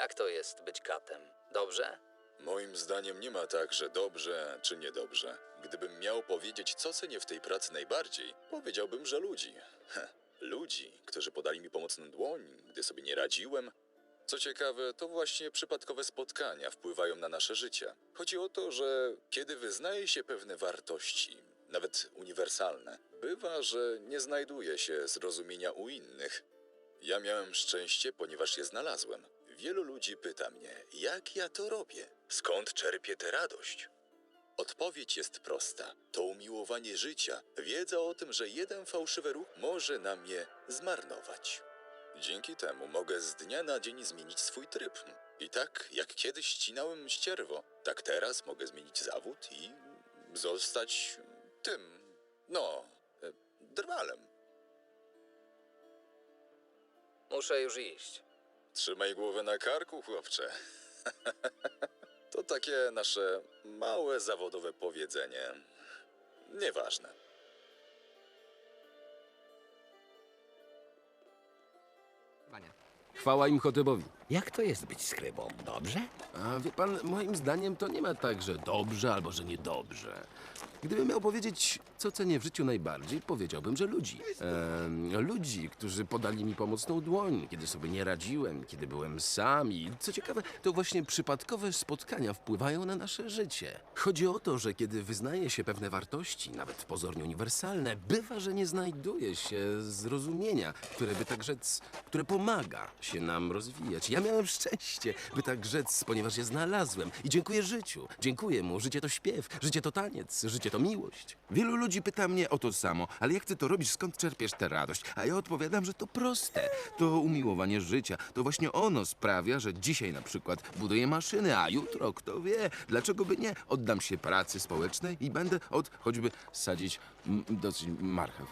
Jak to jest być katem? Dobrze? Moim zdaniem nie ma tak, że dobrze czy niedobrze. Gdybym miał powiedzieć, co cenię w tej pracy najbardziej, powiedziałbym, że ludzi. Ludzi, którzy podali mi pomocną dłoń, gdy sobie nie radziłem. Co ciekawe, to właśnie przypadkowe spotkania wpływają na nasze życie. Chodzi o to, że kiedy wyznaje się pewne wartości, nawet uniwersalne, bywa, że nie znajduje się zrozumienia u innych. Ja miałem szczęście, ponieważ je znalazłem. Wielu ludzi pyta mnie, jak ja to robię? Skąd czerpię tę radość? Odpowiedź jest prosta. To umiłowanie życia, wiedza o tym, że jeden fałszywy ruch może nam je zmarnować. Dzięki temu mogę z dnia na dzień zmienić swój tryb. I tak, jak kiedyś ścinałem ścierwo, tak teraz mogę zmienić zawód i zostać tym, no, e, drwalem. Muszę już iść. Trzymaj głowę na karku, chłopcze. to takie nasze małe zawodowe powiedzenie. Nieważne. Chwała im Chotebowi. Jak to jest być skrybą? Dobrze? A wie pan, moim zdaniem to nie ma tak, że dobrze albo że niedobrze. Gdybym miał powiedzieć, co cenię w życiu najbardziej, powiedziałbym, że ludzi. Ludzi, którzy podali mi pomocną dłoń, kiedy sobie nie radziłem, kiedy byłem sam i co ciekawe, to właśnie przypadkowe spotkania wpływają na nasze życie. Chodzi o to, że kiedy wyznaje się pewne wartości, nawet pozornie uniwersalne, bywa, że nie znajduje się zrozumienia, które by tak rzec, które pomaga się nam rozwijać. Ja miałem szczęście, by tak rzec, ponieważ je znalazłem i dziękuję życiu. Dziękuję mu. Życie to śpiew, życie to taniec, życie to miłość. Wielu ludzi pyta mnie o to samo, ale jak ty to robisz, skąd czerpiesz tę radość? A ja odpowiadam, że to proste. To umiłowanie życia. To właśnie ono sprawia, że dzisiaj na przykład buduję maszyny, a jutro, kto wie, dlaczego by nie? Oddam się pracy społecznej i będę od choćby sadzić m, dosyć marchew.